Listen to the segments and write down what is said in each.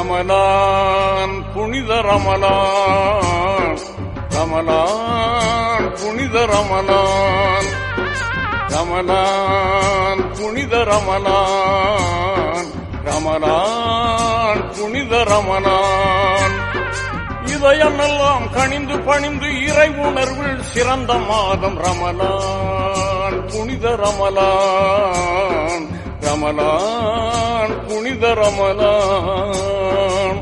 ரமலான் புனித ரமலான் ரமலான் புனித ரமலான் ரமலான் புனித ரமலான் ரமலான் புனித ரமலான் இதயமெல்லாம் கணிந்து பணிந்து இறை உணர்வில் சிறந்த மாதம் ரமலான் புனித ரமலான் ரமலான் புனித ரமலான்.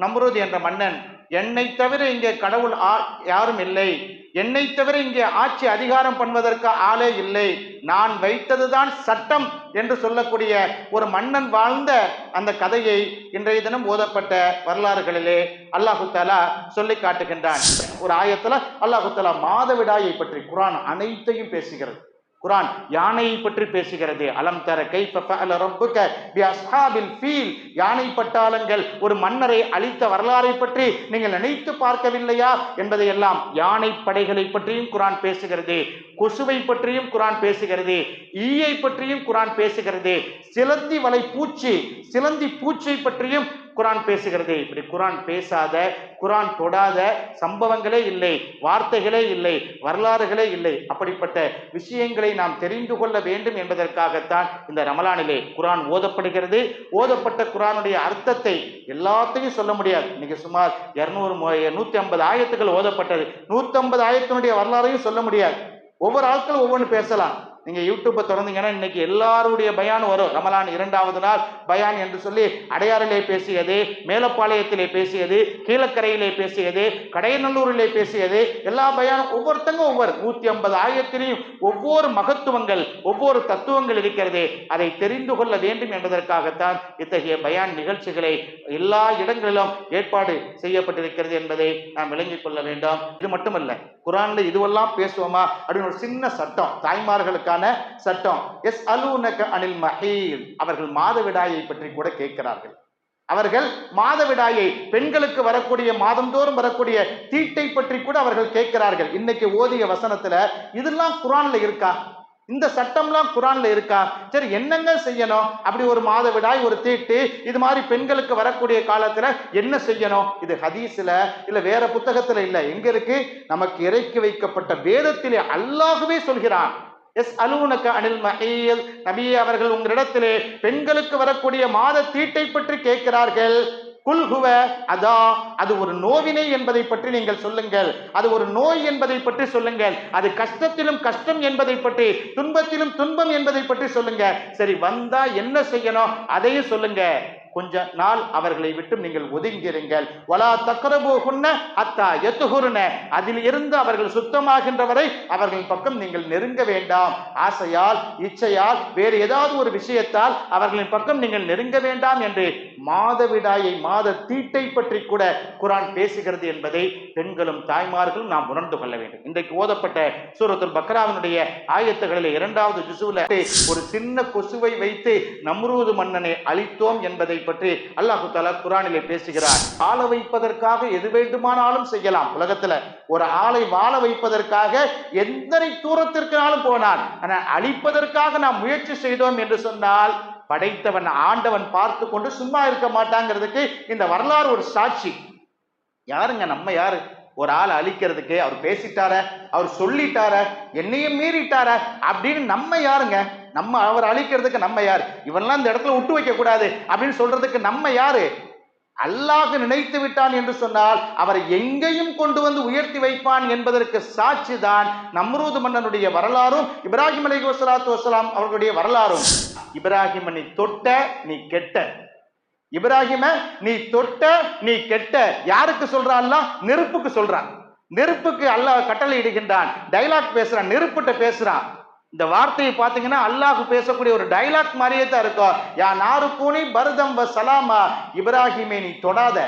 நம்ருது என்ற மன்னன் என்னை தவிர இங்கே கடவுள் ஆ- யாரும் இல்லை. என்னை தவிர இங்கே ஆட்சி அதிகாரம் பண்ணுவதற்கு ஆளே இல்லை. நான் வைத்ததுதான் சட்டம் என்று சொல்லக்கூடிய ஒரு மன்னன் வாழ்ந்த அந்த கதையை இன்றைய தினம் ஓதப்பட்ட வரலாறுகளிலே அல்லாஹு தாலா சொல்லி காட்டுகின்றான். ஒரு ஆயத்தில் அல்லாஹு தாலா மாதவிடாயை பற்றி குரான் அனைத்தையும் பேசுகிறது. குரான் யானையை பற்றி பேசுகிறது. அலம் தர கைஃப ஃபீல். யானை பட்டாளங்கள் ஒரு மன்னரை அழித்த வரலாறை பற்றி நீங்கள் நினைத்து பார்க்கவில்லையா? என்பதை எல்லாம் யானை படைகளை பற்றியும் குரான் பேசுகிறது. கொசுவை பற்றியும் குரான் பேசுகிறது. ஈயை பற்றியும் குரான் பேசுகிறது. சிலந்தி வலை பூச்சி சிலந்தி பூச்சை பற்றியும் குரான் பேசுகிறது. இப்படி குரான் பேசாத குரான் தொடாத சம்பவங்களே இல்லை வார்த்தைகளே இல்லை வரலாறுகளே இல்லை. அப்படிப்பட்ட விஷயங்களை நாம் தெரிந்து கொள்ள வேண்டும் என்பதற்காகத்தான் இந்த ரமலானிலே குரான் ஓதப்படுகிறது. ஓதப்பட்ட குரானுடைய அர்த்தத்தை எல்லாத்தையும் சொல்ல முடியாது. இன்னைக்கு சுமார் இரநூறு நூற்றி ஐம்பது ஆயத்துக்கள் ஓதப்பட்டது. நூற்றம்பது ஆயத்தினுடைய வரலாறையும் சொல்ல முடியாது. ஒவ்வொரு ஆட்களும் ஒவ்வொன்று பேசலாம். நீங்க யூடியூப்பை திறந்தீங்கன்னா இன்னைக்கு எல்லாருடைய பயான் வரும். ரமலான் இரண்டாவது நாள் பயான் என்று சொல்லி அடையாறிலே பேசியது மேலப்பாளையத்திலே பேசியது கீழக்கரையிலே பேசியது கடையநல்லூரிலே பேசியது எல்லா பயானும் ஒவ்வொருத்தங்க ஒவ்வொரு. நூத்தி ஐம்பது ஆயிரத்திலையும் ஒவ்வொரு மகத்துவங்கள் ஒவ்வொரு தத்துவங்கள் இருக்கிறது. அதை தெரிந்து கொள்ள வேண்டும் என்பதற்காகத்தான் இத்தகைய பயான் நிகழ்ச்சிகளை எல்லா இடங்களிலும் ஏற்பாடு செய்யப்பட்டிருக்கிறது என்பதை நாம் விளங்கிக் கொள்ள வேண்டும். இது மட்டுமல்ல குரான்ல இதுவெல்லாம் பேசுவோமா? அப்படின்னு ஒரு சின்ன சட்டம் தாய்மார்களுக்கான சட்டம். எஸ் அலூனக அனில் மஹீல் அவர்கள் மாதவிடாயை பற்றி கூட கேட்கிறார்கள். அவர்கள் மாதவிடாயை பெண்களுக்கு வரக்கூடிய மாதந்தோறும் வரக்கூடிய தீட்டை பற்றி கூட அவர்கள் கேட்கிறார்கள். இன்னைக்கு ஓதிய வசனத்துல இதெல்லாம் குரான்ல இருக்கா? இந்த சட்டம்லாம் குரான்ல இருக்கா? சரி என்னங்க செய்யணும்? அப்படி ஒரு மாதவிடாய் ஒரு தீட்டு இது மாதிரி பெண்களுக்கு வரக்கூடிய காலத்துல என்ன செய்யணும்? இது ஹதீஸ்ல இல்ல வேற புத்தகத்துல இல்ல. எங்க இருக்கு? நமக்கு இறக்கி வைக்கப்பட்ட வேதத்திலே அல்லாகவே சொல்கிறான். எஸ் அலுவனக்க அனில் மஹீல் நபி அவர்கள் உங்களிடத்திலே பெண்களுக்கு வரக்கூடிய மாத தீட்டை பற்றி கேட்கிறார்கள். குல்ஹுவ அதா அது ஒரு நோவினை என்பதை பற்றி நீங்கள் சொல்லுங்கள். அது ஒரு நோய் என்பதை பற்றி சொல்லுங்கள். அது கஷ்டத்திலும் கஷ்டம் என்பதை பற்றி துன்பத்திலும் துன்பம் என்பதை பற்றி சொல்லுங்க சரி வந்தா என்ன செய்யணும்? அதையும் சொல்லுங்க கொஞ்ச நாள் அவர்களை விட்டு நீங்கள் ஒதுங்கிருங்கள் வலா தக்கரபோகுன்ன அத்தா எத்துகுருன அதில் இருந்து அவர்கள் சுத்தமாகின்றவரை அவர்களின் பக்கம் நீங்கள் நெருங்க வேண்டாம். ஆசையால் இச்சையால் வேறு ஏதாவது ஒரு விஷயத்தால் அவர்களின் பக்கம் நீங்கள் நெருங்க வேண்டாம் என்று மாதவிடாயை மாத தீட்டை பற்றி கூட குரான் பேசுகிறது என்பதை பெண்களும் தாய்மார்களும் நாம் உணர்ந்து கொள்ள வேண்டும். இன்றைக்கு ஓதப்பட்ட சூரத்துல் பக்ராவினுடைய ஆயத்துகளில் இரண்டாவது ஜிசுவில் ஒரு சின்ன கொசுவை வைத்து நம்ரூது மன்னனை அழித்தோம் என்பதை பற்றி அல்லாஹு தாலா குரானிலே பேசுகிறார். ஆள வைப்பதற்காக எது வேண்டுமானாலும் செய்யலாம். உலகத்துல ஒரு ஆளை வாழ வைப்பதற்காக எத்தனை தூரத்திற்காலும் போனான் ஆனால் அழிப்பதற்காக நாம் முயற்சி செய்தோம் என்று சொன்னால் படைத்தவன் ஆண்டவன் பார்த்து கொண்டு சும்மா இருக்க மாட்டாங்கிறதுக்கு இந்த வரலாறு ஒரு சாட்சி. யாருங்க நம்ம யாரு? ஒரு ஆள் அழிக்கிறதுக்கு அவர் பேசிட்டார அவர் சொல்லிட்டார என்னையும் மீறிட்டார அப்படின்னு நம்ம யாருங்க? நம்ம அவர் அழிக்கிறதுக்கு நம்ம யார்? இவன்லாம் இந்த இடத்துல விட்டு வைக்க கூடாது அப்படின்னு சொல்றதுக்கு நம்ம யாரு? அல்லாஹ் நினைத்து விட்டான் என்று சொன்னால் அவரை எங்கேயும் கொண்டு வந்து உயர்த்தி வைப்பான் என்பதற்கு சாட்சி தான் நம்ரூது மன்னனுடைய வரலாறும் இப்ராஹிம் அலி வசலாத்து வசலாம் அவர்களுடைய வரலாறும். இப்ராஹிம் நீ தொட்ட நீ கெட்ட. இப்ராஹிம நீ தொட்ட நீ கெட்ட. யாருக்கு சொல்றான் நெருப்புக்கு சொல்றான். நெருப்புக்கு அல்லாஹ் கட்டளை இடுகின்றான் டைலாக் பேசுறான். நெருப்புட்ட பேசுறான். இந்த வார்த்தையை பார்த்தீங்கன்னா அல்லாஹ் பேசக்கூடிய ஒரு டைலாக் மாதிரியே தான் இருக்கும் யா நாறு பூனி பரதம் வ சலாமா? இப்ராஹிமே நீ தொடாத.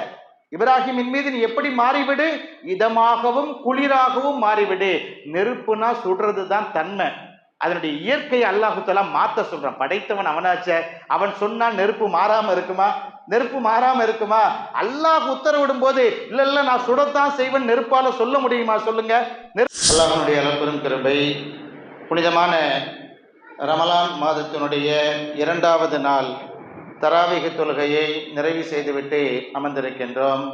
இப்ராஹிமின் மீது நீ எப்படி மாறிவிடு? இதமாகவும் குளிராகவும் மாறிவிடு. நெருப்புனா சுடுறது தான் தன்மை. அதனுடைய இயற்கையை அல்லாஹு தலா மாத்த சொல்றான். படைத்தவன் அவனாச்சே. அவன் சொன்னால் நெருப்பு மாறாம இருக்குமா? நெருப்பு மாறாம இருக்குமா? அல்லாஹ் உத்தரவிடும் போது இல்ல இல்ல நான் சுடத்தான் செய்வேன். நெருப்பால சொல்ல முடியுமா? சொல்லுங்க. அல்லாஹனுடைய அளப்பெரும் கிருபை புனிதமான ரமலான் மாதத்தினுடைய இரண்டாவது நாள் தராவிக தொழுகையை நிறைவு செய்துவிட்டு அமர்ந்திருக்கின்றோம்.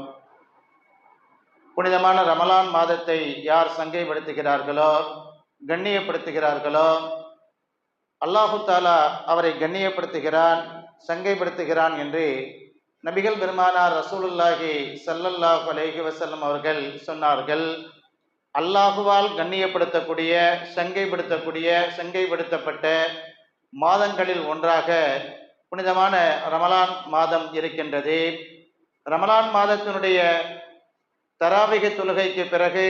புனிதமான ரமலான் மாதத்தை யார் சங்கைப்படுத்துகிறார்களோ கண்ணியப்படுத்துகிறார்களோ அல்லாஹு தாலா அவரை கண்ணியப்படுத்துகிறான் சங்கைப்படுத்துகிறான் என்று நபிகள் பெருமானார் ரசூலுல்லாஹி ஸல்லல்லாஹு அலேஹி வசல்லம் அவர்கள் சொன்னார்கள். அல்லாஹுவால் கண்ணியப்படுத்தக்கூடிய சங்கைப்படுத்தக்கூடிய சங்கைப்படுத்தப்பட்ட மாதங்களில் ஒன்றாக புனிதமான ரமலான் மாதம் இருக்கின்றது. ரமலான் மாதத்தினுடைய தராவிக தொழுகைக்கு பிறகு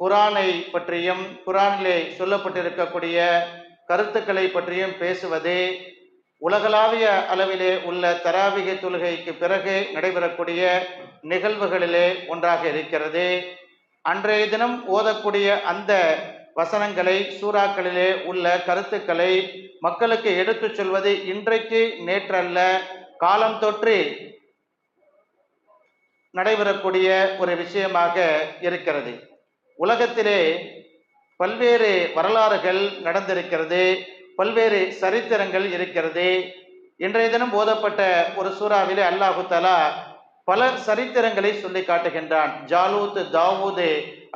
குரானை பற்றியும் குரானிலே சொல்லப்பட்டிருக்கக்கூடிய கருத்துக்களை பற்றியும் பேசுவது உலகளாவிய அளவிலே உள்ள தராவிக தொழுகைக்கு பிறகு நடைபெறக்கூடிய நிகழ்வுகளிலே ஒன்றாக இருக்கிறது. அன்றைய தினம் ஓதக்கூடிய அந்த வசனங்களை சூறாக்களிலே உள்ள கருத்துக்களை மக்களுக்கு எடுத்துச் சொல்வது இன்றைக்கு நேற்றல்ல. காலம் தொற்று நடைபெறக்கூடிய ஒரு விஷயமாக இருக்கிறது. உலகத்திலே பல்வேறு வரலாறுகள் நடந்திருக்கிறது பல்வேறு சரித்திரங்கள் இருக்கிறது. இன்றைய தினம் ஓதப்பட்ட ஒரு சூறாவிலே அல்லாஹு தலா பல சரித்திரங்களை சொல்லி காட்டுகின்றான். ஜாலூத் தாவூது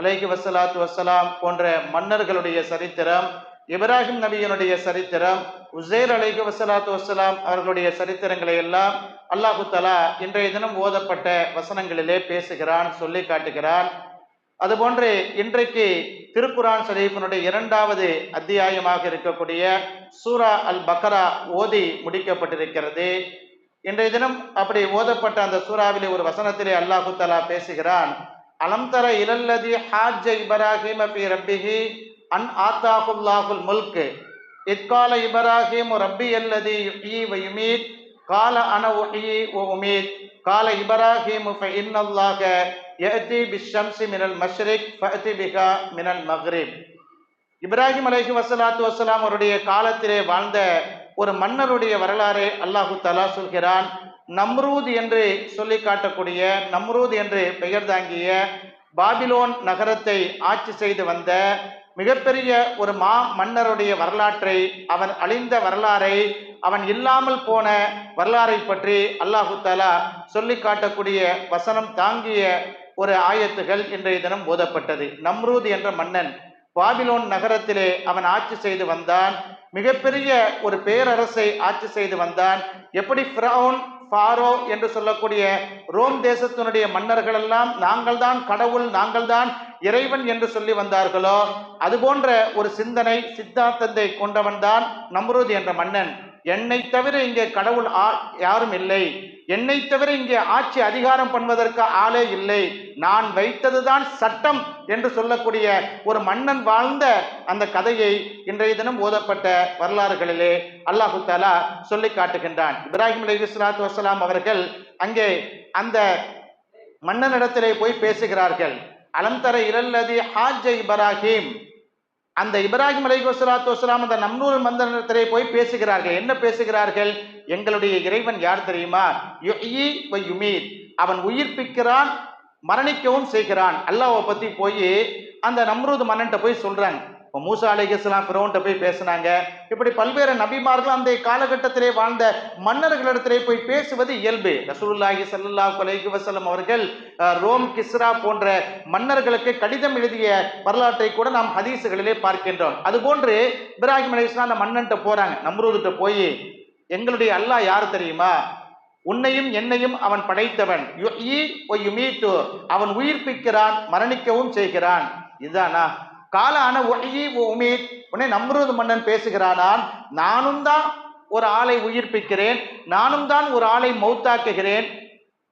அலைஹி வசலாத்து வசலாம் போன்ற மன்னர்களுடைய சரித்திரம் இப்ராஹிம் நபியனுடைய சரித்திரம் உசேர் அலைஹி வசலாத்து வசலாம் அவர்களுடைய சரித்திரங்களை எல்லாம் அல்லாஹு தலா இன்றைய தினம் ஓதப்பட்ட வசனங்களிலே பேசுகிறான் சொல்லி காட்டுகிறான். அதுபோன்று இன்றைக்கு திருக்குரான் ஷரீஃபினுடைய இரண்டாவது அத்தியாயமாக இருக்கக்கூடிய சூரா அல் பக்ரா ஓதி முடிக்கப்பட்டிருக்கிறது. இன்றைய தினம் அப்படி ஓதப்பட்ட அந்த சூறாவிலே ஒரு வசனத்திலே அல்லாஹு தலா பேசுகிறான் அலம் தர இலல்லதி ஹாஜ் இப்ராஹிம் அபி ரப்பிஹி அன் ஆத்தாஹுல்லாஹுல் முல்க். இத்கால இப்ராஹிம் ரப்பி அல்லதி யுஹ்யி வ யுமீத். கால அன உஹி வ உமீத். கால இப்ராஹிம் ஃப இன்னல்லாஹ யஅதி பிஷம்ஸி மினல் மஷ்ரிக் ஃபஅதி பிஹா மினல் மக்ரிப். இப்ராஹிம் அலைஹி வஸலாத்து வசலாம் அவருடைய காலத்திலே வாழ்ந்த ஒரு மன்னருடைய வரலாறை அல்லாஹு தலா சொல்கிறான் நம்ரூத் என்று சொல்லி காட்டக்கூடிய நம்ரூத் என்று பெயர் தாங்கிய பாபிலோன் நகரத்தை ஆட்சி செய்து வந்த மிகப்பெரிய ஒரு மா மன்னருடைய வரலாற்றை அவன் அழிந்த வரலாறை அவன் இல்லாமல் போன வரலாறை பற்றி அல்லாஹு தாலா சொல்லி காட்டக்கூடிய வசனம் தாங்கிய ஒரு ஆயத்துகள் இன்றைய தினம் போதப்பட்டது நம்ரூத் என்ற மன்னன் பாபிலோன் நகரத்திலே அவன் ஆட்சி செய்து வந்தான். மிகப்பெரிய ஒரு பேரரசை ஆட்சி செய்து வந்தான். எப்படி ஃபிரௌன் ஃபாரோ என்று சொல்லக்கூடிய ரோம் தேசத்தினுடைய மன்னர்கள் எல்லாம் நாங்கள் தான் கடவுள் நாங்கள் தான் இறைவன் என்று சொல்லி வந்தார்களோ அதுபோன்ற ஒரு சிந்தனை சித்தாந்தத்தை கொண்டவன் தான் நம்ரூத் என்ற மன்னன். என்னை தவிர இங்கே கடவுள் ஆ- யாரும் இல்லை. என்னை தவிர இங்கே ஆட்சி அதிகாரம் பண்ணுவதற்கு ஆளே இல்லை. நான் வைத்ததுதான் சட்டம் என்று சொல்லக்கூடிய ஒரு மன்னன் வாழ்ந்த அந்த கதையை இன்றைய தினம் ஓதப்பட்ட வரலாறுகளிலே அல்லாஹு தாலா சொல்லி காட்டுகின்றான். இப்ராஹிம் அலி இஸ்லாத்து வசலாம் அவர்கள் அங்கே அந்த மன்னனிடத்திலே போய் பேசுகிறார்கள். அலந்தர இரல்லதி ஹாஜ் இப்ராஹிம்? அந்த இப்ராஹிம் அலைஹி வஸலாத்து வஸலாம் அந்த நம்னூர் மந்திரத்திலே போய் பேசுகிறார்கள். என்ன பேசுகிறார்கள்? எங்களுடைய இறைவன் யார் தெரியுமா? யுஹ்யி யுமீத். அவன் உயிர்ப்பிக்கிறான் மரணிக்கவும் செய்கிறான். அல்லாவை பற்றி போய் அந்த நம்ரூது மன்னன்ட்ட போய் சொல்கிறாங்க இப்போ மூசா அலைஹிஸ்ஸலாம் ஃபிரௌன்ட்ட போய் பேசுனாங்க. இப்படி பல்வேறு நபிமார்கள் அந்த காலகட்டத்திலே வாழ்ந்த மன்னர்களிடத்திலே போய் பேசுவது இயல்பு. ரசூலுல்லாஹி சல்லா அலைஹி வசலம் அவர்கள் ரோம் கிஸ்ரா போன்ற மன்னர்களுக்கு கடிதம் எழுதிய வரலாற்றை கூட நாம் ஹதீஸுகளிலே பார்க்கின்றோம். அதுபோன்று இப்ராஹிம் அலிஸ்லாம் அந்த மன்னன்ட்ட போறாங்க. நம்ரூதுட்ட போய் எங்களுடைய அல்லாஹ் யார் தெரியுமா? உன்னையும் என்னையும் அவன் படைத்தவன். அவன் உயிர்ப்பிக்கிறான் மரணிக்கவும் செய்கிறான். இதுதானா? காலான ஆன உமீத் உடனே நம்ருது மன்னன் பேசுகிறானான் நானும் தான் ஒரு ஆளை உயிர்ப்பிக்கிறேன். நானும் தான் ஒரு ஆளை மௌத்தாக்குகிறேன்.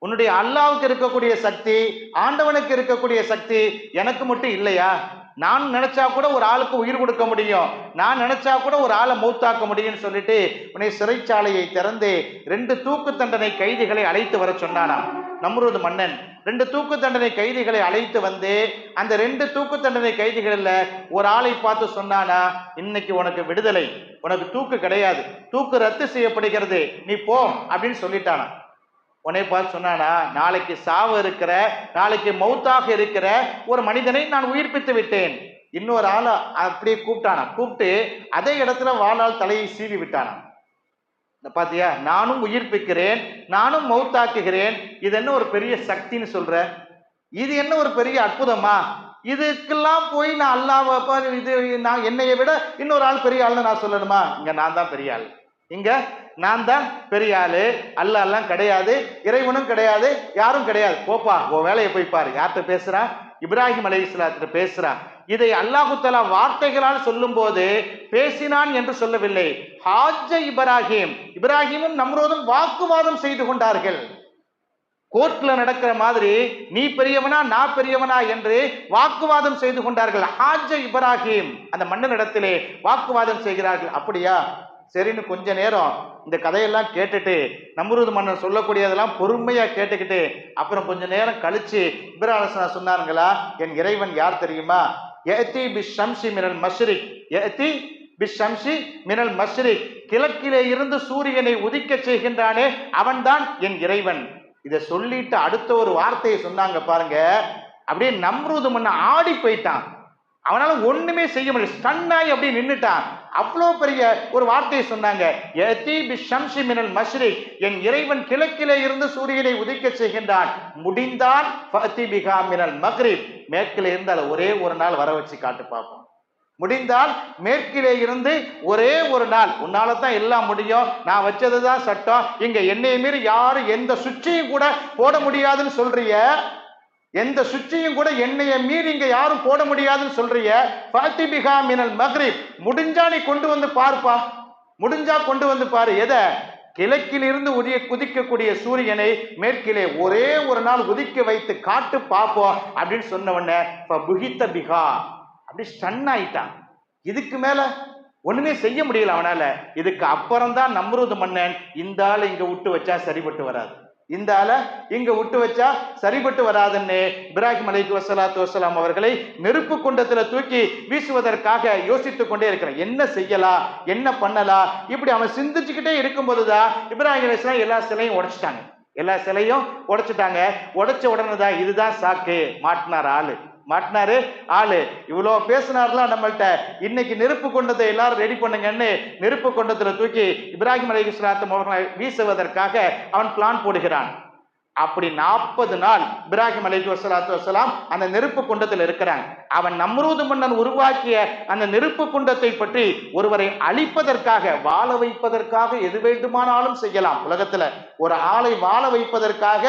உன்னுடைய அல்லாவுக்கு இருக்கக்கூடிய சக்தி ஆண்டவனுக்கு இருக்கக்கூடிய சக்தி எனக்கு மட்டும் இல்லையா? நான் நினைச்சா கூட ஒரு ஆளுக்கு உயிர் கொடுக்க முடியும். நான் நினைச்சா கூட ஒரு ஆளை மௌத்தாக்க முடியும்னு சொல்லிட்டு உன்னை சிறைச்சாலையை திறந்து ரெண்டு தூக்கு தண்டனை கைதிகளை அழைத்து வர சொன்னானாம். நம்ரூது மன்னன். ரெண்டு தூக்கு தண்டனை கைதிகளை அழைத்து வந்து அந்த ரெண்டு தூக்கு தண்டனை கைதிகளில் ஒரு ஆளை பார்த்து சொன்னானா இன்னைக்கு உனக்கு விடுதலை. உனக்கு தூக்கு கிடையாது. தூக்கு ரத்து செய்யப்படுகிறது. நீ போ அப்படின்னு சொல்லிட்டானா உன்னை பார்த்து சொன்னானா நாளைக்கு சாவு இருக்கிற நாளைக்கு மௌத்தாக இருக்கிற ஒரு மனிதனை நான் உயிர்ப்பித்து விட்டேன். இன்னொரு ஆளை அப்படியே கூப்பிட்டானா கூப்பிட்டு அதே இடத்துல வாழால் தலையை சீவி விட்டானா இந்த பாத்தியா நானும் உயிர்ப்பிக்கிறேன் நானும் மௌத்தாக்குகிறேன். இது என்ன ஒரு பெரிய சக்தின்னு சொல்ற? இது என்ன ஒரு பெரிய அற்புதமா? இதுக்கெல்லாம் போய் நான் அல்லாஹ் இது நான் என்னைய விட இன்னொரு ஆள் பெரிய ஆள்னு நான் சொல்லணுமா? இங்க நான் தான் பெரிய ஆள். இங்க நான் தான் பெரிய ஆளு. அல்ல கிடையாது இறைவனும் கிடையாது யாரும் கிடையாது. போப்பா உன் வேலையை போய் பாரு. யார்கிட்ட பேசுறான் இப்ராஹிம் அலை இஸ்லாத்திட்ட பேசுறான் இதை அல்லாஹுத்தலா வார்த்தைகளால் வார்த்தைகளால் சொல்லும்போது பேசினான் என்று சொல்லவில்லை. ஹாஜ இப்ராஹிம். இப்ராஹிமும் நம்ரோதும் வாக்குவாதம் செய்து கொண்டார்கள். கோர்ட்ல நடக்கிற மாதிரி நீ பெரியவனா நான் பெரியவனா என்று வாக்குவாதம் செய்து கொண்டார்கள். ஹாஜ இப்ராஹிம். அந்த மன்னனிடத்திலே வாக்குவாதம் செய்கிறார்கள். அப்படியா? சரின்னு கொஞ்ச நேரம் இந்த கதையெல்லாம் கேட்டுட்டு நம்ருது மன்னன் சொல்லக்கூடியதெல்லாம் பொறுமையா கேட்டுக்கிட்டு அப்புறம் கொஞ்ச நேரம் கழிச்சு இப்ராஹிம் சொன்னாருங்களா? என் இறைவன் யார் தெரியுமா? எத்தி பி ஷம்சி மினல் மஷ்ரிக் எத்தி பி ஷம்சி மினல் மஷ்ரிக் கிழக்கிலே இருந்து சூரியனை உதிக்கச் செய்கின்றானே அவன்தான் என் இறைவன். இதை சொல்லிட்டு அடுத்த ஒரு வார்த்தையை சொன்னாங்க பாருங்க. அப்படியே நம்ருது முன்ன ஆடி போயிட்டான். அவனால ஒண்ணுமே செய்ய முடியல. ஸ்டன்னாய் அப்படி நின்றுட்டான் அவ்வளோ பெரிய ஒரு வார்த்தையை சொன்னாங்க. எதி பி ஷம்ஷி மினல் மஷ்ரிக் என் இறைவன் கிழக்கிலே இருந்து சூரியனை உதிக்க செய்கின்றான். முடிந்தான் ஃபஅதி பிஹா மினல் மக்ரிப். மேற்கிலே இருந்து அதை ஒரே ஒரு நாள் வர வச்சு காட்டு பார்ப்போம். முடிந்தால் மேற்கிலே இருந்து ஒரே ஒரு நாள். உன்னால தான் எல்லாம் முடியும். நான் வச்சது தான் சட்டம். இங்க என்னையை மீறி யாரும் எந்த சுவிட்சையும் கூட போட முடியாதுன்னு சொல்றிய. எந்த சுவிட்சையும் கூட என்னைய மீறி இங்க யாரும் போட முடியாதுன்னு சொல்றிய ஃபாத்திபிகா மினல் மக்ரிப் முடிஞ்சா நீ கொண்டு வந்து பாருப்பா. முடிஞ்சா கொண்டு வந்து பாரு. எதை? கிழக்கிலிருந்து உதிய குதிக்கக்கூடிய சூரியனை மேற்கிலே ஒரே ஒரு நாள் உதிக்க வைத்து காட்டு பார்ப்போம் அப்படின்னு சொன்ன உடனே புகித்த பிகா. அப்படி ஸ்டன் ஆயிட்டான். இதுக்கு மேல ஒண்ணுமே செய்ய முடியல அவனால. இதுக்கு அப்புறம் தான் நம்ருது மன்னன். இந்த ஆள் இங்க விட்டு வச்சா சரிபட்டு வராது. இந்த அலை இங்க விட்டு வச்சா சரிபட்டு வராதுன்னு இப்ராஹிம் அலைக்கு வசலாத்து வசலாம் அவர்களை நெருப்பு குண்டத்துல தூக்கி வீசுவதற்காக யோசித்துக் கொண்டே இருக்கிறான் என்ன செய்யலாம் என்ன பண்ணலாம் இப்படி அவன் சிந்திச்சுக்கிட்டே இருக்கும்போதுதான் இப்ராஹிம் அலிஸ்லாம் எல்லா சிலையும் உடைச்சிட்டாங்க. எல்லா சிலையும் உடைச்சிட்டாங்க. உடைச்ச உடனே தான் இதுதான் சாக்கு. மாட்டினார் ஆளு. மாட்டினாரு? ஆளு. இவ்வளோ பேசினார்லாம் நம்மள்ட்ட. இன்னைக்கு நெருப்பு கொண்டதை எல்லாரும் ரெடி பண்ணுங்கன்னு நெருப்பு கொண்டத்தில் தூக்கி இப்ராஹிம் அலி இஸ்லாத்தும் அவர்களை வீசுவதற்காக அவன் பிளான் போடுகிறான். அப்படி நாற்பது நாள் இப்ராஹிம் அலி வசலாத்து வசலாம் அந்த நெருப்பு குண்டத்தில் இருக்கிறாங்க. அவன் நம்ரூது மன்னன் உருவாக்கிய அந்த நெருப்பு குண்டத்தை பற்றி ஒருவரை அழிப்பதற்காக வாழ வைப்பதற்காக எது வேண்டுமானாலும் செய்யலாம். உலகத்துல ஒரு ஆளை வாழ வைப்பதற்காக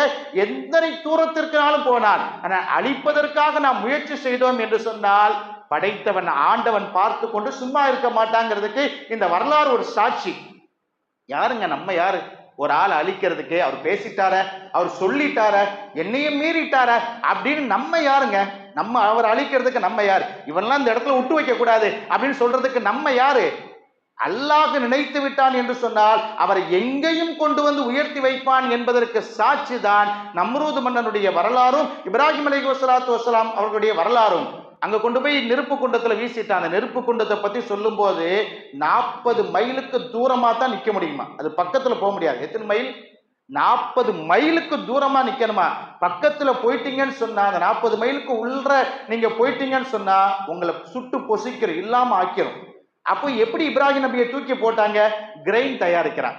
எத்தனை தூரத்திற்காலும் போனான். ஆனால் அழிப்பதற்காக நாம் முயற்சி செய்தோம் என்று சொன்னால் படைத்தவன் ஆண்டவன் பார்த்து கொண்டு சும்மா இருக்க மாட்டாங்கிறதுக்கு இந்த வரலாறு ஒரு சாட்சி. யாருங்க நம்ம யாரு? ஒரு ஆள் அழிக்கிறதுக்கு அவர் பேசிட்டார அவர் சொல்லிட்டார என்னையும் மீறிட்டார அப்படின்னு நம்ம யாருங்க? நம்ம அவர் அழிக்கிறதுக்கு நம்ம யார்? இவன்லாம் இந்த இடத்துல விட்டு வைக்க கூடாது அப்படின்னு சொல்றதுக்கு நம்ம யாரு? அல்லாஹ் நினைத்து விட்டான் என்று சொன்னால் அவரை எங்கேயும் கொண்டு வந்து உயர்த்தி வைப்பான் என்பதற்கு சாட்சி தான் நம்ரூது மன்னனுடைய வரலாறும் இப்ராஹிம் அலைஹி வஸலாத்து வசலாம் அவர்களுடைய வரலாறும். அங்க கொண்டு போய் நெருப்பு குண்டத்துல வீசிட்டான் அந்த நெருப்பு குண்டத்தை பத்தி சொல்லும்போது நாற்பது மைலுக்கு தூரமா தான் நிக்க முடியுமா? அது பக்கத்துல போக முடியாது. எத்தனை மைல்? நாற்பது மைலுக்கு தூரமா நிக்கணுமா? பக்கத்துல போயிட்டீங்கன்னு சொன்னா அந்த நாற்பது மைலுக்கு உள்ள நீங்க போயிட்டீங்கன்னு சொன்னா உங்களை சுட்டு பொசிக்கிறோம் இல்லாம ஆக்கிரும். அப்போ எப்படி இப்ராஹிம் நபியை தூக்கி போட்டாங்க? கிரெயின் தயாரிக்கிறான்.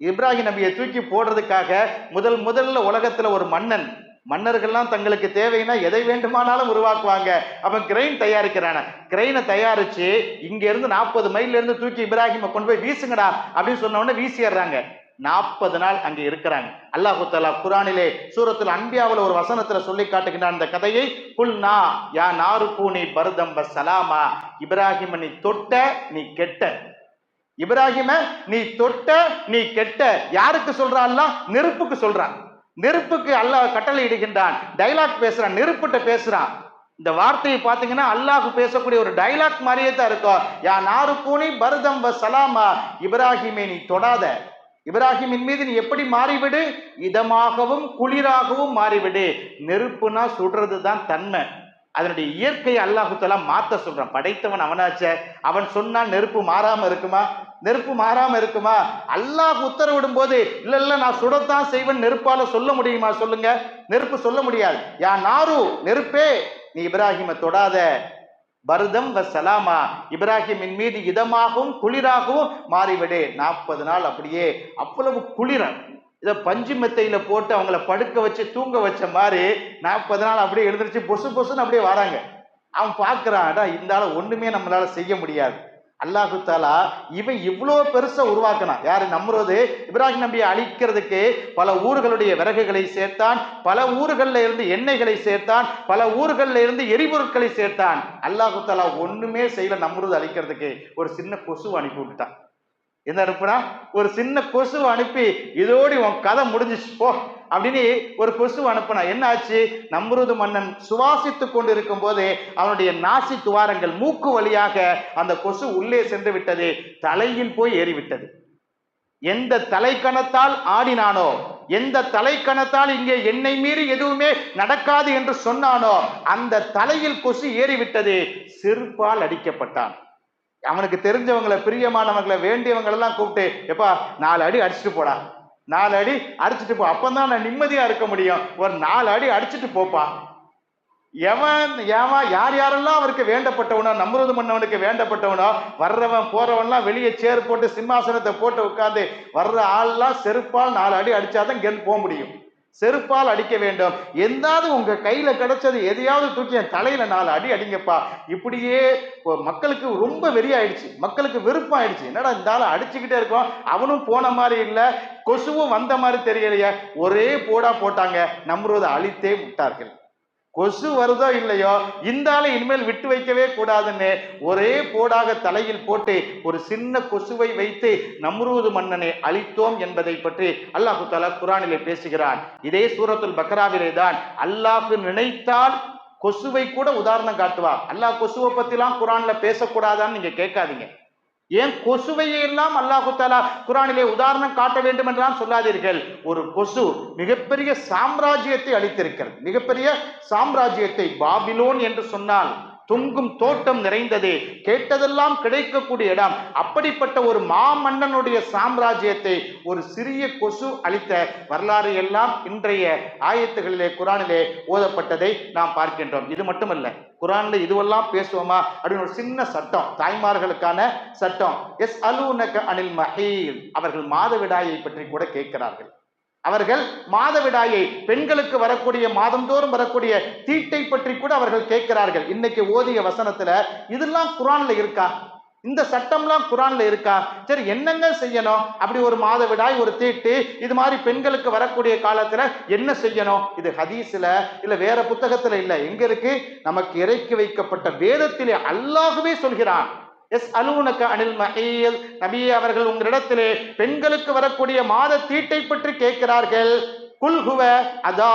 இப்ராஹிம் நபியை தூக்கி போடுறதுக்காக முதல் முதல்ல உலகத்துல ஒரு மன்னன் மன்னர்கள்லாம் தங்களுக்கு தேவைன்னா எதை வேண்டுமானாலும் உருவாக்குவாங்க. அவன் கிரெயின் தயாரிக்கிறான. கிரெயினை தயாரிச்சு இங்க இருந்து நாற்பது மைல்ல இருந்து தூக்கி இப்ராஹிமை கொண்டு போய் வீசுங்கடா அப்படின்னு சொன்ன உடனே வீசிடுறாங்க நாற்பது நாள் அங்க இருக்கிறாங்க. அல்லாஹு தஆலா குரானிலே சூரத்தில் அன்பியாவில் ஒரு வசனத்துல சொல்லி காட்டுகின்றான் அந்த கதையை. புல்னா யா நாரு பூனி பருதம்ப சலாமா. இப்ராஹிம நீ தொட்ட நீ கெட்ட. இப்ராஹிம நீ தொட்ட நீ கெட்ட. யாருக்கு சொல்றான் நெருப்புக்கு சொல்றான். நெருப்புக்கு அல்லாஹ் கட்டளை இடுகின்றான் டைலாக் பேசுறான் நெருப்புட்ட பேசுறான். இந்த வார்த்தையை பார்த்தீங்கன்னா அல்லாஹ் பேசக்கூடிய ஒரு டைலாக் மாதிரியே தான் இருக்கும். யா நாரு பூனி பருதம்ப சலாமா. இப்ராஹிமே நீ தொடாத. இப்ராஹிமின் மீது நீ எப்படி மாறிவிடு? இதமாகவும் குளிராகவும் மாறிவிடு. நெருப்புனா சுடுறது தான் தன்மை. அதனுடைய இயற்கையை அல்லாஹுத்தெல்லாம் மாற்ற மாத்த சொல்றான். படைத்தவன் அவனாச்சே. அவன் சொன்னால் நெருப்பு மாறாம இருக்குமா? நெருப்பு மாறாம இருக்குமா? அல்லாஹ் உத்தரவிடும் போது இல்ல இல்ல நான் சுடத்தான் செய்வேன் நெருப்பால சொல்ல முடியுமா? சொல்லுங்க. நெருப்பு சொல்ல முடியாது. யா நாரு நெருப்பே நீ இப்ராஹிம தொடாத. பரதம் சலாமா. இப்ராஹிமின் மீது இதமாகவும் குளிராகவும் மாறிவிடு. நாற்பது நாள் அப்படியே அவ்வளவு குளிரன். இதை பஞ்சு மெத்தையில போட்டு அவங்கள படுக்க வச்சு தூங்க வச்ச மாதிரி நாற்பது நாள் அப்படியே எழுந்திருச்சு பொசு பொசுன்னு அப்படியே வராங்க. அவன் பார்க்குறான்டா அடா இந்த நம்மளால் நம்மளால செய்ய முடியாது. அல்லாஹு தாலா இவன் இவ்வளோ பெருசா உருவாக்கினான். யாரு நம்புறது? இப்ராஹிம் நபியை அழிக்கிறதுக்கு பல ஊர்களுடைய விறகுகளை சேர்த்தான் பல ஊர்களில் இருந்து எண்ணெய்களை சேர்த்தான் பல ஊர்களில் இருந்து எரிபொருட்களை சேர்த்தான். அல்லாஹு தாலா ஒண்ணுமே செய்யல நம்புறது அழிக்கிறதுக்கு. ஒரு சின்ன கொசு அனுப்பி விட்டுட்டான். என்ன அனுப்புனா? ஒரு சின்ன கொசு அனுப்பி இதோடு உன் கதை முடிஞ்சிச்சு போ. அப்படின்னு ஒரு கொசு அனுப்புனா என்ன ஆச்சு? நம்ருது மன்னன் சுவாசித்து கொண்டு இருக்கும் போது அவனுடைய நாசி துவாரங்கள் மூக்கு வழியாக அந்த கொசு உள்ளே சென்று விட்டது தலையில் போய் ஏறிவிட்டது. எந்த தலைக்கணத்தால் ஆடினானோ எந்த தலைக்கணத்தால் இங்கே என்னை மீறி எதுவுமே நடக்காது என்று சொன்னானோ அந்த தலையில் கொசு ஏறிவிட்டது செருப்பால் அடிக்கப்பட்டான். அவனுக்கு தெரிஞ்சவங்களை பிரியமானவங்களை வேண்டியவங்களெல்லாம் கூப்பிட்டு எப்பா நாலு அடி அடிச்சுட்டு போடா. நாலு அடி அடிச்சுட்டு போ. அப்பந்தான் நான் நிம்மதியா இருக்க முடியும். ஒரு நாலு அடி அடிச்சுட்டு போப்பா. எவன் ஏவன் யார் யாரெல்லாம் அவருக்கு வேண்டப்பட்டவனோ நம்புறது மன்னவனுக்கு வேண்டப்பட்டவனோ வர்றவன் போறவன்லாம் வெளியே சேர் போட்டு சிம்மாசனத்தை போட்டு உட்காந்து வர்ற ஆள்லாம் செருப்பால் நாலு அடி அடிச்சாதான் இங்கேருந்து போக முடியும். செருப்பால் அடிக்க வேண்டும். எந்தாவது உங்க கையில கிடைச்சது எதையாவது தூக்கி என் தலையில நாலு அடி அடிங்கப்பா. இப்படியே மக்களுக்கு ரொம்ப வெறியாயிடுச்சு. மக்களுக்கு விருப்பம் ஆயிடுச்சு என்னடா இந்த ஆள் அடிச்சுக்கிட்டே இருக்கோம்? அவனும் போன மாதிரி இல்லை. கொசுவும் வந்த மாதிரி தெரியலையே. ஒரே போடா போட்டாங்க. நம்மளோட அழித்தே விட்டார்கள். கொசு வருதோ இல்லையோ இந்த ஆளை இனிமேல் விட்டு வைக்கவே கூடாதுன்னு ஒரே போடாக தலையில் போட்டு ஒரு சின்ன கொசுவை வைத்து நம்ரூது மன்னனை அழித்தோம் என்பதை பற்றி அல்லாஹு தாலா குரானிலே பேசுகிறான். இதே சூரத்துல் பக்ராவிலே தான் அல்லாஹ் நினைத்தால் கொசுவை கூட உதாரணம் காட்டுவார் அல்லாஹ் கொசுவை பத்திலாம் குரான்ல பேசக்கூடாதான்னு நீங்க கேட்காதீங்க. ஏன் கொசுவையே எல்லாம் அல்லாஹு தாலா குரானிலே உதாரணம் காட்ட வேண்டும் என்றால் சொல்லாதீர்கள். ஒரு கொசு மிகப்பெரிய சாம்ராஜ்யத்தை அளித்திருக்கிறது மிகப்பெரிய சாம்ராஜ்யத்தை பாபிலோன் என்று சொன்னால் தொங்கும் தோட்டம் நிறைந்தது கேட்டதெல்லாம் கிடைக்கக்கூடிய இடம். அப்படிப்பட்ட ஒரு மாமன்னனுடைய சாம்ராஜ்யத்தை ஒரு சிறிய கொசு அளித்த வரலாறு எல்லாம் இன்றைய ஆயத்துகளிலே குரானிலே ஓதப்பட்டதை நாம் பார்க்கின்றோம். இது மட்டுமல்ல குரான்ல இதுவெல்லாம் பேசுவோமா? அப்படின்னு ஒரு சின்ன சட்டம் தாய்மார்களுக்கான சட்டம். எஸ் அலூனக அனில் மஹீல் அவர்கள் மாதவிடாயை பற்றி கூட கேட்கிறார்கள். அவர்கள் மாதவிடாயை பெண்களுக்கு வரக்கூடிய மாதந்தோறும் வரக்கூடிய தீட்டை பற்றி கூட அவர்கள் கேட்கிறார்கள். இன்னைக்கு ஓதிய வசனத்துல இதெல்லாம் குரான்ல இருக்கா? இந்த சட்டம்லாம் குரான்ல இருக்கா? சரி என்னங்க செய்யணும்? அப்படி ஒரு மாதவிடாய் ஒரு தீட்டு இது மாதிரி பெண்களுக்கு வரக்கூடிய காலத்துல என்ன செய்யணும்? இது ஹதீஸ்ல இல்ல வேற புத்தகத்துல இல்ல. எங்க இருக்கு? நமக்கு இறக்கி வைக்கப்பட்ட வேதத்திலே அல்லாகவே சொல்கிறான். எஸ் அலுவனுக்கு அனில் மஹீல். நபியே அவர்கள் உங்களிடத்திலே பெண்களுக்கு வரக்கூடிய மாத தீட்டை பற்றி கேட்கிறார்கள். குல்குவ அதா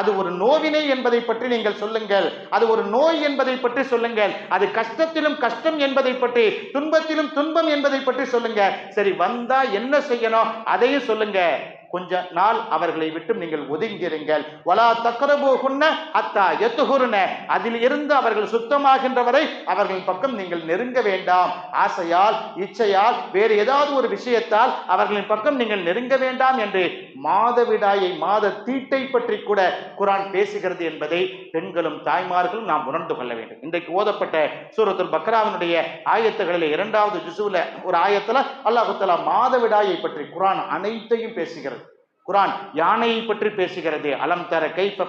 அது ஒரு நோவினை என்பதை பற்றி நீங்கள் சொல்லுங்கள். அது ஒரு நோய் என்பதை பற்றி சொல்லுங்கள். அது கஷ்டத்திலும் கஷ்டம் என்பதை பற்றி துன்பத்திலும் துன்பம் என்பதை பற்றி சொல்லுங்க சரி வந்தா என்ன செய்யணும்? அதையும் சொல்லுங்க கொஞ்ச நாள் அவர்களை விட்டு நீங்கள் ஒதுங்கிருங்கள் வலா தக்கரபோகுன்ன அத்தா எத்துகுருன அதில் இருந்து அவர்கள் சுத்தமாகின்ற வரை அவர்கள் பக்கம் நீங்கள் நெருங்க வேண்டாம். ஆசையால் இச்சையால் வேறு ஏதாவது ஒரு விஷயத்தால் அவர்களின் பக்கம் நீங்கள் நெருங்க வேண்டாம் என்று மாதவிடாயை மாத தீட்டை பற்றி கூட குரான் பேசுகிறது என்பதை பெண்களும் தாய்மார்களும் நாம் உணர்ந்து கொள்ள வேண்டும். இன்றைக்கு ஓதப்பட்ட சூரத்துல் பக்ராவினுடைய ஆயத்துகளில் இரண்டாவது ஜிசுவில் ஒரு ஆயத்தில் அல்லாஹுத்தலா மாதவிடாயை பற்றி குரான் அனைத்தையும் பேசுகிறது. குரான் யானையை பற்றி பேசுகிறது. அலம் தர கைஃப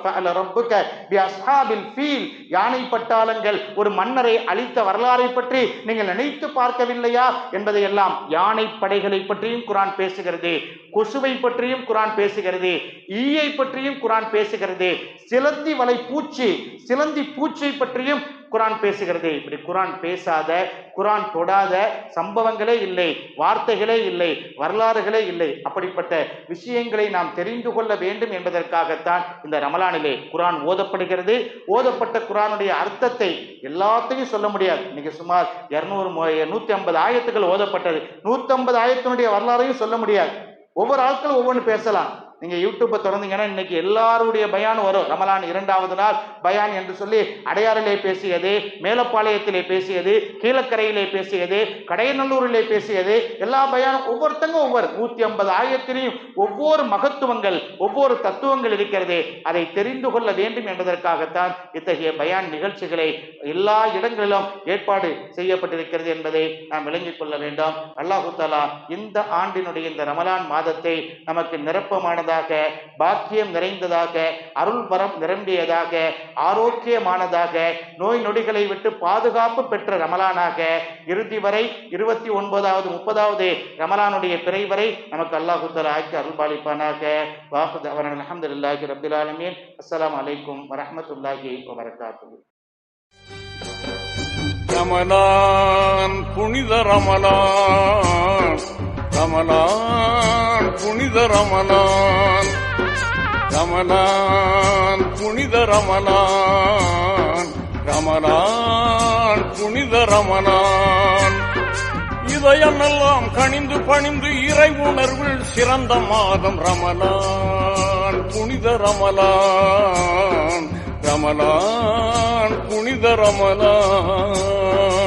ஃபீல். யானை பட்டாளங்கள் ஒரு மன்னரை அழித்த வரலாறை பற்றி நீங்கள் நினைத்து பார்க்கவில்லையா என்பதையெல்லாம் யானை படைகளை பற்றியும் குரான் பேசுகிறது. கொசுவை பற்றியும் குரான் பேசுகிறது. ஈயை பற்றியும் குரான் பேசுகிறது. சிலந்தி வலை பூச்சி சிலந்தி பூச்சை பற்றியும் குரான் பேசுகிறது இப்படி குரான் பேசாத குரான் தொடாத சம்பவங்களே இல்லை வார்த்தைகளே இல்லை வரலாறுகளே இல்லை. அப்படிப்பட்ட விஷயங்களை நாம் தெரிந்து கொள்ள வேண்டும் என்பதற்காகத்தான் இந்த ரமலானிலே குரான் ஓதப்படுகிறது. ஓதப்பட்ட குரானுடைய அர்த்தத்தை எல்லாத்தையும் சொல்ல முடியாது. இன்னைக்கு சுமார் இரநூறு நூற்றி ஐம்பது ஆயத்துக்கள் ஓதப்பட்டது. நூற்றம்பது ஆயத்தினுடைய வரலாறையும் சொல்ல முடியாது. ஒவ்வொரு ஆட்களும் ஒவ்வொன்று பேசலாம். நீங்க யூடியூப்பை திறந்தீங்கன்னா இன்னைக்கு எல்லாருடைய பயான் வரும். ரமலான் இரண்டாவது நாள் பயான் என்று சொல்லி அடையாறிலே பேசியது மேலப்பாளையத்திலே பேசியது கீழக்கரையிலே பேசியது கடையநல்லூரிலே பேசியது எல்லா பயானும் ஒவ்வொருத்தங்க ஒவ்வொரு. நூத்தி ஐம்பது ஆயிரத்திலையும் ஒவ்வொரு மகத்துவங்கள் ஒவ்வொரு தத்துவங்கள் இருக்கிறது. அதை தெரிந்து கொள்ள வேண்டும் என்பதற்காகத்தான் இத்தகைய பயான் நிகழ்ச்சிகளை எல்லா இடங்களிலும் ஏற்பாடு செய்யப்பட்டிருக்கிறது என்பதை நாம் விளங்கிக் கொள்ள வேண்டும். அல்லாஹு தாலா இந்த ஆண்டினுடைய இந்த ரமலான் மாதத்தை நமக்கு நிரப்பமானதாக பாக்கியம் நிறைந்ததாக அருள் வரம் நிரம்பியதாக ஆரோக்கியமானதாக நோய் நொடிகளை விட்டு பாதுகாப்பு பெற்ற ரமலானாக இறுதி வரை இருபத்தி ஒன்பதாவது முப்பதாவது ரமலானுடைய பிறை வரை நமக்கு அல்லாஹு ஆக்கி அருள் பாலிப்பானாக. வாஹுத் அவர்கள் அலமதுல்லாஹி ரபில் ஆலமீன். அஸ்லாம் அலைக்கும் வரமத்துல்லாஹி வரகாத்து ரமலான் புனித ரமலான் ரமலான் புனித ரமணான். ரமணான் புனித ரமலான் ரமலான் புனித ரமணான். இதயமெல்லாம் கணிந்து பணிந்து இறை உணர்வில் சிறந்த மாதம் ரமலான் புனித ரமலான் ரமலான் புனித ரமலான்